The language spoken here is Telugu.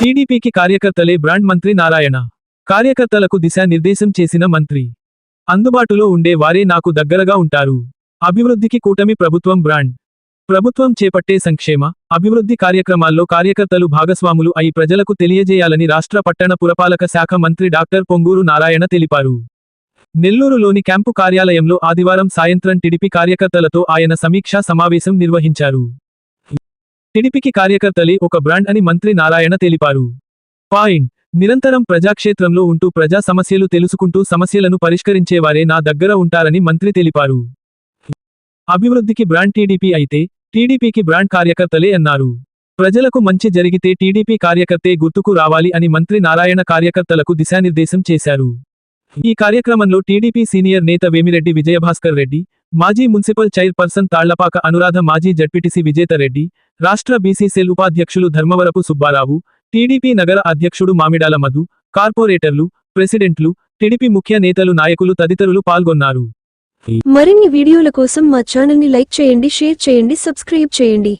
టీడీపీకి కార్యకర్తలే బ్రాండ్ మంత్రి నారాయణ. కార్యకర్తలకు దిశానిర్దేశం చేసిన మంత్రి. అందుబాటులో ఉండే వారే నాకు దగ్గరగా ఉంటారు. అభివృద్ధికి కూటమి ప్రభుత్వం బ్రాండ్. ప్రభుత్వం చేపట్టే సంక్షేమ అభివృద్ధి కార్యక్రమాల్లో కార్యకర్తలు భాగస్వాములు అయి ప్రజలకు తెలియజేయాలని రాష్ట్ర పట్టణ పురపాలక శాఖ మంత్రి డాక్టర్ పొంగూరు నారాయణ తెలిపారు. నెల్లూరులోని క్యాంపు కార్యాలయంలో ఆదివారం సాయంత్రం టిడిపి కార్యకర్తలతో ఆయన సమీక్షా సమావేశం నిర్వహించారు. టిడిపికి కార్యకర్తలే ఒక బ్రాండ్ అని మంత్రి నారాయణ తెలిపారు. పాయింట్. నిరంతరం ప్రజాక్షేత్రంలో ఉంటూ ప్రజా సమస్యలు తెలుసుకుంటూ సమస్యలను పరిష్కరించేవారే నా దగ్గర ఉంటారని మంత్రి తెలిపారు. అభివృద్ధికి బ్రాండ్ టీడీపీ అయితే టీడీపీకి బ్రాండ్ కార్యకర్తలే అన్నారు. ప్రజలకు మంచి జరిగితే టీడీపీ కార్యకర్తే గుర్తుకు రావాలి అని మంత్రి నారాయణ కార్యకర్తలకు దిశానిర్దేశం చేశారు. ఈ కార్యక్రమంలో టీడీపీ సీనియర్ నేత వేమిరెడ్డి విజయభాస్కర్ రెడ్డి మాజీ మున్సిపల్ చైర్పర్సన్ తాళ్ళపాక అనురాధ మాజీ జడ్పీటీసీ విజేతరెడ్డి రాష్ట్ర బీసీ సెల్ ఉపాధ్యక్షులు ధర్మవరపు సుబ్బారావు టీడీపీ నగర అధ్యక్షుడు మామిడాల మధు కార్పొరేటర్లు ప్రెసిడెంట్లు టీడీపీ ముఖ్య నేతలు నాయకులు తదితరులు పాల్గొన్నారు. మరిన్ని వీడియోల కోసం మా ఛానల్ని లైక్ చేయండి షేర్ చేయండి సబ్స్క్రైబ్ చేయండి.